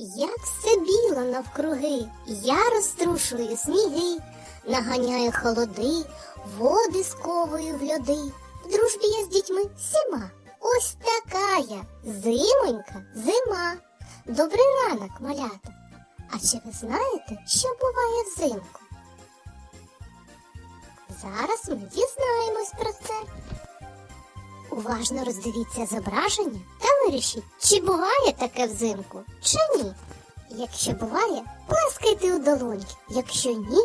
Як все біло навкруги, я розтрушую сніги, наганяю холоди, води сковую в льоди. В дружбі я з дітьми всіма. Ось така я, зимонька, зима. Добрий ранок, малята. А чи ви знаєте, що буває взимку? Зараз ми дізнаємось про це. Уважно роздивіться зображення та вирішіть, чи буває таке взимку, чи ні. Якщо буває, плескайте у долоньки. Якщо ні,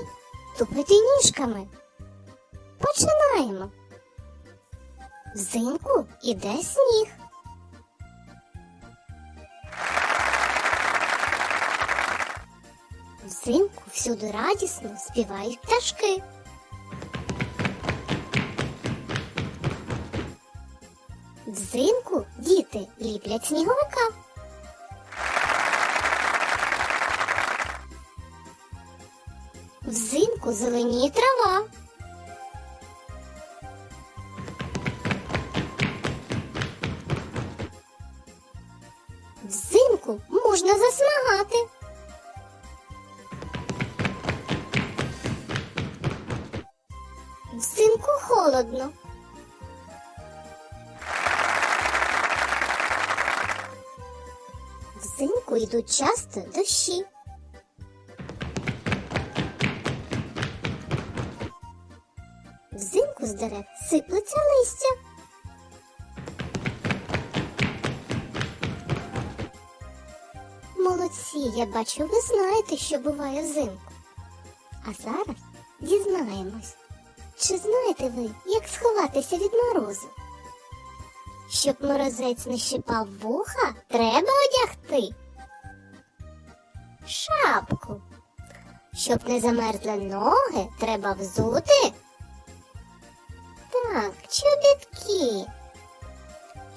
тупайте ніжками. Починаємо. Взимку іде сніг. Взимку всюди радісно співають пташки. Взимку діти ліплять сніговика. Взимку зеленіє трава. Взимку можна засмагати. Взимку холодно. Йдуть часто дощі. Взимку з дерев сиплеться листя. Молодці, я бачу, ви знаєте, що буває взимку. А зараз дізнаємось, чи знаєте ви, як сховатися від морозу? Щоб морозець не щипав вуха, треба одягти. Шапку. Щоб не замерзли ноги, треба взути. Так, чобітки.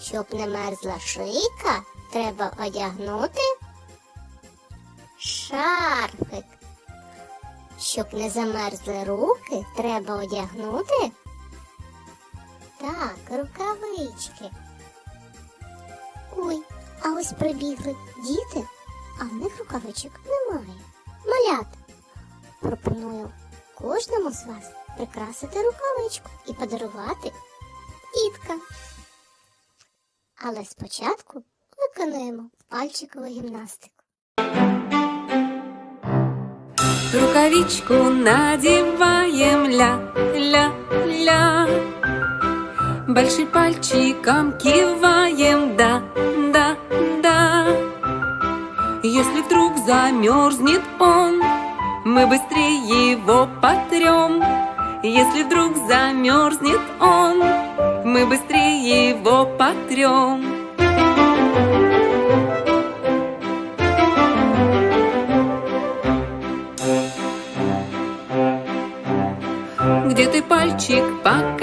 Щоб не мерзла шийка, треба одягнути. Шарфик. Щоб не замерзли руки, треба одягнути. Так, рукавички. Ой, а ось прибігли діти, а в них рукавичок немає. Малята. Пропоную кожному з вас прикрасити рукавичку і подарувати дітка. Але спочатку виконуємо пальчикову гімнастику. Рукавичку надеваем ля, ля, ля Большим пальчиком киваем да замерзнет он, мы быстрее его потрем. Если вдруг замерзнет он, мы быстрее его потрем. Где ты пальчик, покажись,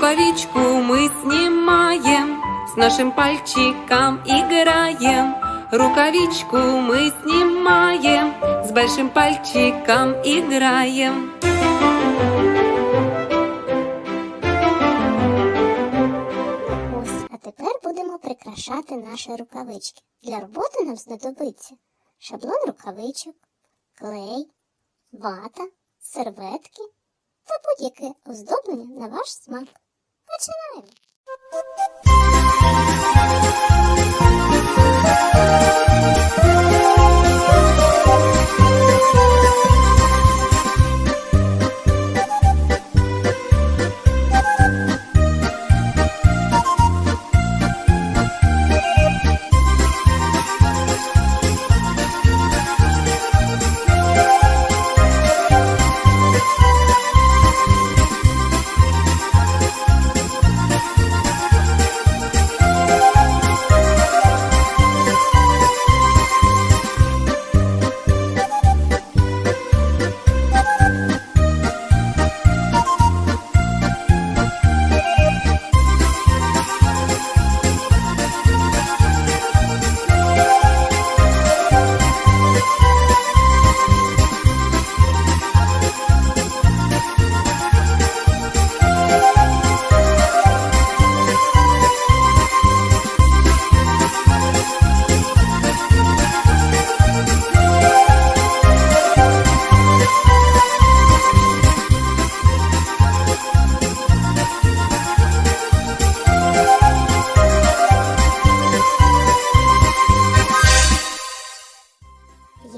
Рукавичку мы снимаем, с нашим пальчиком играем Рукавичку мы снимаем, с большим пальчиком играем Ось, а тепер будемо прикрашати наші рукавички. Для роботи нам знадобиться шаблон рукавичок, клей, вата, серветки та будь-яке оздоблення на ваш смак. Починаємо!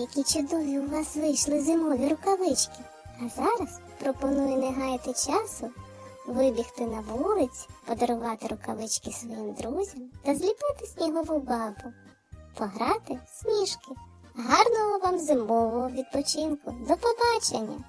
Які чудові у вас вийшли зимові рукавички. А зараз пропоную не гаяти часу, вибігти на вулиць, подарувати рукавички своїм друзям та зліпити снігову бабу, пограти в сніжки. Гарного вам зимового відпочинку. До побачення!